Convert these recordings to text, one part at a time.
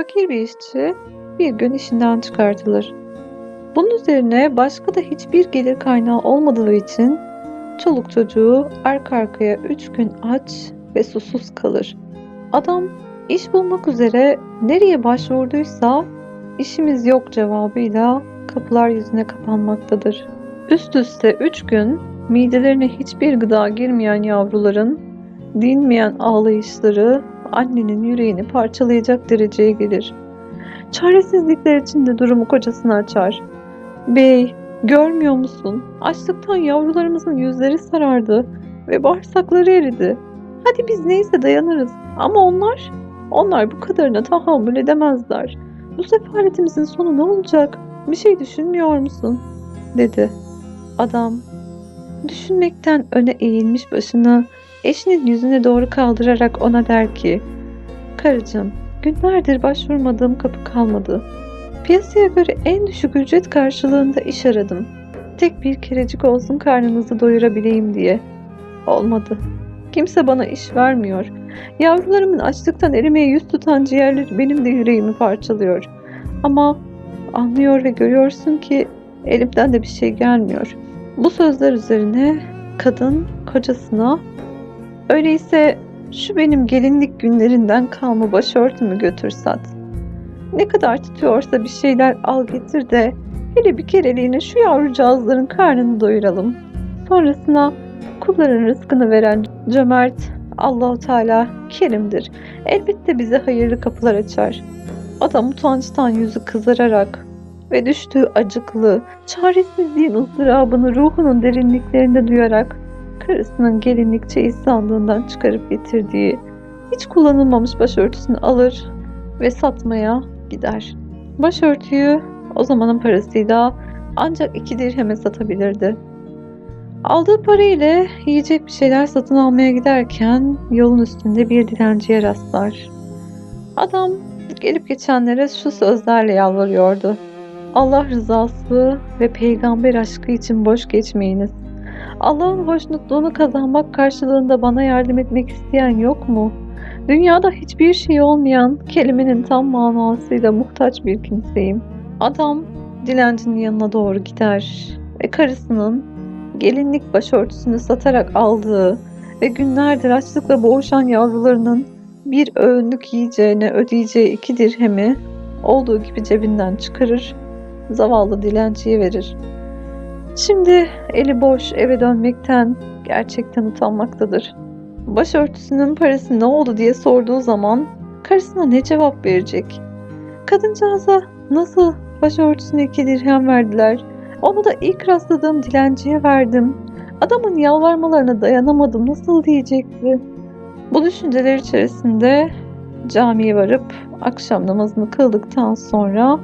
fakir bir işçi bir gün işinden çıkartılır. Bunun üzerine başka da hiçbir gelir kaynağı olmadığı için çoluk çocuğu arka arkaya üç gün aç ve susuz kalır. Adam iş bulmak üzere nereye başvurduysa işimiz yok cevabıyla kapılar yüzüne kapanmaktadır. Üst üste üç gün midelerine hiçbir gıda girmeyen yavruların dinmeyen ağlayışları annenin yüreğini parçalayacak dereceye gelir. Çaresizlikler içinde durumu kocasına açar. Bey, görmüyor musun? Açlıktan yavrularımızın yüzleri sarardı ve bağırsakları eridi. Hadi biz neyse dayanırız ama onlar, onlar bu kadarına tahammül edemezler. Bu sefaletimizin sonu ne olacak? Bir şey düşünmüyor musun? dedi. Adam düşünmekten öne eğilmiş başını eşinin yüzüne doğru kaldırarak ona der ki Karıcığım günlerdir başvurmadığım kapı kalmadı. Piyasaya göre en düşük ücret karşılığında iş aradım. Tek bir kerecik olsun karnınızı doyurabileyim diye. Olmadı. Kimse bana iş vermiyor. Yavrularımın açlıktan erimeye yüz tutan ciğerleri benim de yüreğimi parçalıyor. Ama anlıyor ve görüyorsun ki elimden de bir şey gelmiyor. Bu sözler üzerine kadın kocasına öyleyse şu benim gelinlik günlerinden kalma başörtümü götür sat. Ne kadar tutuyorsa bir şeyler al getir de hele bir kereliğine şu yavrucağızların karnını doyuralım. Sonrasına kulların rızkını veren cömert Allahu Teala kerimdir. Elbette bize hayırlı kapılar açar. Adam utançtan yüzü kızararak ve düştüğü acıklı, çaresizliğin ızdırabını ruhunun derinliklerinde duyarak karısının gelinlik çeyiz sandığından çıkarıp getirdiği hiç kullanılmamış başörtüsünü alır ve satmaya gider. Başörtüyü o zamanın parasıyla ancak iki dirheme satabilirdi. Aldığı parayla yiyecek bir şeyler satın almaya giderken yolun üstünde bir dilenciye rastlar. Adam gelip geçenlere şu sözlerle yalvarıyordu. Allah rızası ve peygamber aşkı için boş geçmeyiniz. Allah'ın hoşnutluğunu kazanmak karşılığında bana yardım etmek isteyen yok mu? Dünyada hiçbir şey olmayan kelimenin tam manasıyla muhtaç bir kimseyim. Adam dilencinin yanına doğru gider ve karısının gelinlik başörtüsünü satarak aldığı ve günlerdir açlıkla boğuşan yavrularının bir öğünlük yiyeceğine ödeyeceği iki dirhemi olduğu gibi cebinden çıkarır, zavallı dilenciye verir. Şimdi eli boş eve dönmekten gerçekten utanmaktadır. Başörtüsünün parası ne oldu diye sorduğu zaman karısına ne cevap verecek? Kadıncağıza nasıl başörtüsüne iki dirhem verdiler? Onu da ilk rastladığım dilenciye verdim. Adamın yalvarmalarına dayanamadım nasıl diyecekti? Bu düşünceler içerisinde camiye varıp akşam namazını kıldıktan sonra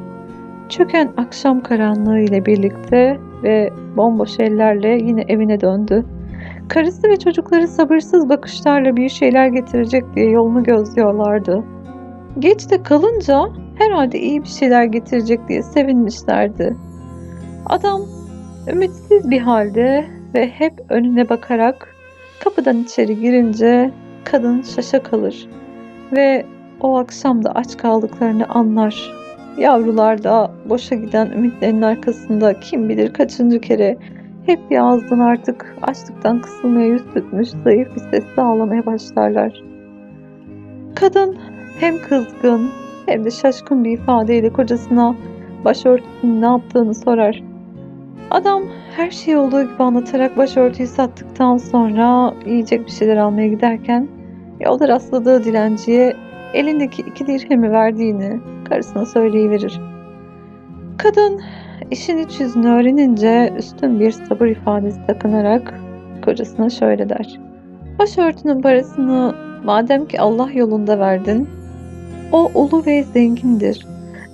çöken akşam karanlığı ile birlikte ve bomboş ellerle yine evine döndü. Karısı ve çocukları sabırsız bakışlarla bir şeyler getirecek diye yolunu gözlüyorlardı. Geç de kalınca herhalde iyi bir şeyler getirecek diye sevinmişlerdi. Adam ümitsiz bir halde ve hep önüne bakarak kapıdan içeri girince kadın şaşa kalır ve o akşam da aç kaldıklarını anlar. Yavrular da boşa giden ümitlerin arkasında kim bilir kaçıncı kere hep bir ağızdan artık açlıktan kısılmaya yüz tutmuş zayıf bir sesle ağlamaya başlarlar. Kadın hem kızgın hem de şaşkın bir ifadeyle kocasına başörtüsünün ne yaptığını sorar. Adam her şeyi olduğu gibi anlatarak başörtüyü sattıktan sonra yiyecek bir şeyler almaya giderken yolda rastladığı dilenciye elindeki iki dirhemi verdiğini karısına söyleyiverir. Kadın işin iç yüzünü öğrenince üstün bir sabır ifadesi takınarak kocasına şöyle der. Başörtünün parasını madem ki Allah yolunda verdin, o ulu ve zengindir.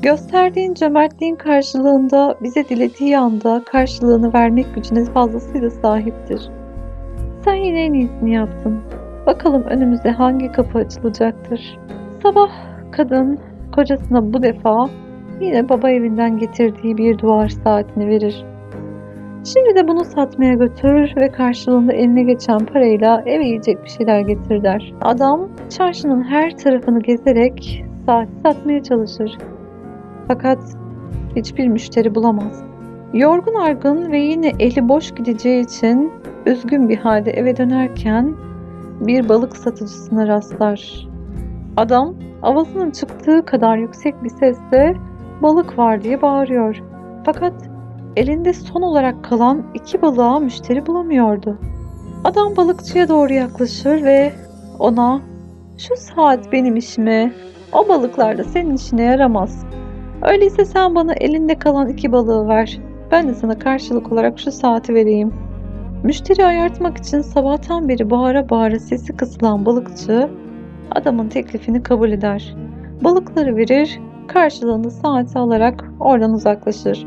Gösterdiğin cömertliğin karşılığında bize dilediği anda karşılığını vermek gücüne fazlasıyla sahiptir. Sen yine en iyisini yaptın. Bakalım önümüze hangi kapı açılacaktır. Sabah kadın kocasına bu defa yine baba evinden getirdiği bir duvar saatini verir. Şimdi de bunu satmaya götür ve karşılığında eline geçen parayla eve yiyecek bir şeyler getir der. Adam çarşının her tarafını gezerek saat satmaya çalışır. Fakat hiçbir müşteri bulamaz. Yorgun argın ve yine eli boş gideceği için üzgün bir halde eve dönerken bir balık satıcısına rastlar. Adam avazının çıktığı kadar yüksek bir sesle balık var diye bağırıyor. Fakat elinde son olarak kalan iki balığa müşteri bulamıyordu. Adam balıkçıya doğru yaklaşır ve ona şu saat benim işime, o balıklar da senin işine yaramaz. Öyleyse sen bana elinde kalan iki balığı ver. Ben de sana karşılık olarak şu saati vereyim. Müşteri ayartmak için sabahtan beri bağıra bağıra sesi kısılan balıkçı adamın teklifini kabul eder. Balıkları verir, karşılığında saati alarak oradan uzaklaşır.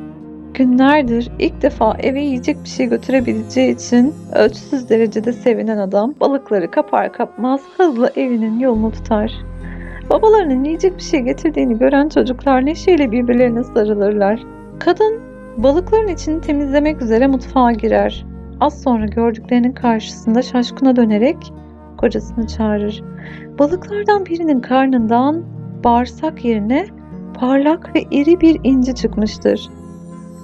Günlerdir ilk defa eve yiyecek bir şey götürebileceği için ölçüsüz derecede sevinen adam balıkları kapar kapmaz hızla evinin yolunu tutar. Babalarının yiyecek bir şey getirdiğini gören çocuklar neşeyle birbirlerine sarılırlar. Kadın balıkların içini temizlemek üzere mutfağa girer. Az sonra gördüklerinin karşısında şaşkına dönerek kocasını çağırır. Balıklardan birinin karnından bağırsak yerine parlak ve iri bir inci çıkmıştır.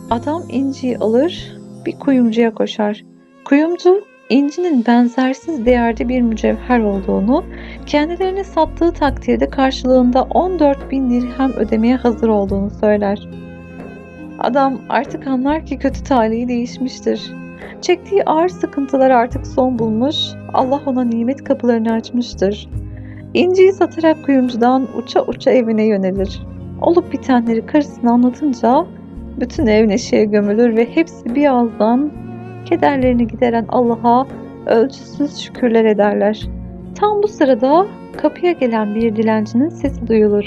Adam inciyi alır, bir kuyumcuya koşar. Kuyumcu, incinin benzersiz değerde bir mücevher olduğunu, kendilerine sattığı takdirde karşılığında 14 bin dirhem ödemeye hazır olduğunu söyler. Adam artık anlar ki kötü talihi değişmiştir. Çektiği ağır sıkıntılar artık son bulmuş, Allah ona nimet kapılarını açmıştır. İnciyi satarak kuyumcudan uça uça evine yönelir. Olup bitenleri karısına anlatınca bütün ev neşeye gömülür ve hepsi bir ağızdan kederlerini gideren Allah'a ölçüsüz şükürler ederler. Tam bu sırada kapıya gelen bir dilencinin sesi duyulur.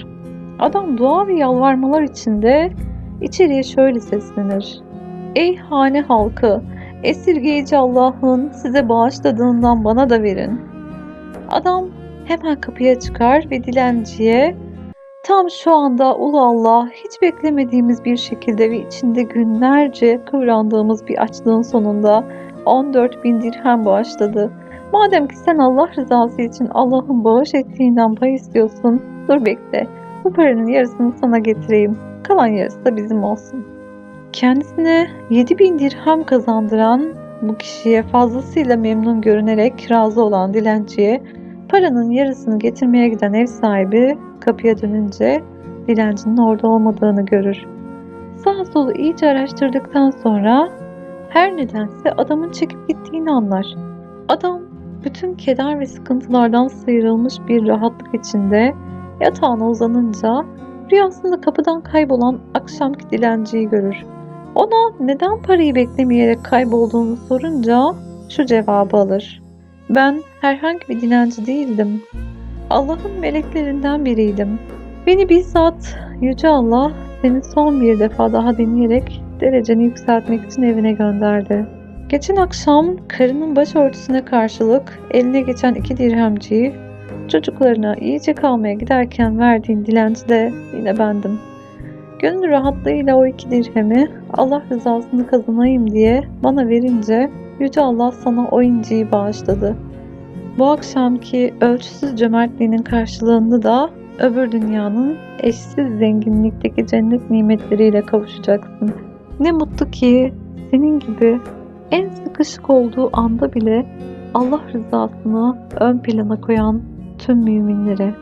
Adam dua ve yalvarmalar içinde içeriye şöyle seslenir. Ey hane halkı, esirgeyici Allah'ın size bağışladığından bana da verin. Adam hemen kapıya çıkar ve dilenciye Tam şu anda ulu Allah hiç beklemediğimiz bir şekilde ve içinde günlerce kıvrandığımız bir açlığın sonunda 14 bin dirhem bağışladı. Madem ki sen Allah rızası için Allah'ın bağış ettiğinden pay istiyorsun, dur bekle. Bu paranın yarısını sana getireyim. Kalan yarısı da bizim olsun. Kendisine 7 bin dirhem kazandıran bu kişiye fazlasıyla memnun görünerek razı olan dilenciye paranın yarısını getirmeye giden ev sahibi kapıya dönünce dilencinin orada olmadığını görür. Sağ solu iyice araştırdıktan sonra her nedense adamın çekip gittiğini anlar. Adam bütün keder ve sıkıntılardan sıyrılmış bir rahatlık içinde yatağına uzanınca rüyasında kapıdan kaybolan akşamki dilenciyi görür. Ona neden parayı beklemeyerek kaybolduğunu sorunca şu cevabı alır. Ben herhangi bir dilenci değildim. Allah'ın meleklerinden biriydim. Beni bizzat Yüce Allah seni son bir defa daha dinleyerek dereceni yükseltmek için evine gönderdi. Geçen akşam karının başörtüsüne karşılık eline geçen iki dirhemciyi çocuklarına iyice kalmaya giderken verdiğin dilenci de yine bendim. Gönül rahatlığıyla o iki dirhemi Allah rızasını kazanayım diye bana verince Yüce Allah sana o inciyi bağışladı. Bu akşamki ölçüsüz cömertliğinin karşılığında da öbür dünyanın eşsiz zenginlikteki cennet nimetleriyle kavuşacaksın. Ne mutlu ki senin gibi en sıkışık olduğu anda bile Allah rızasını ön plana koyan tüm müminlere.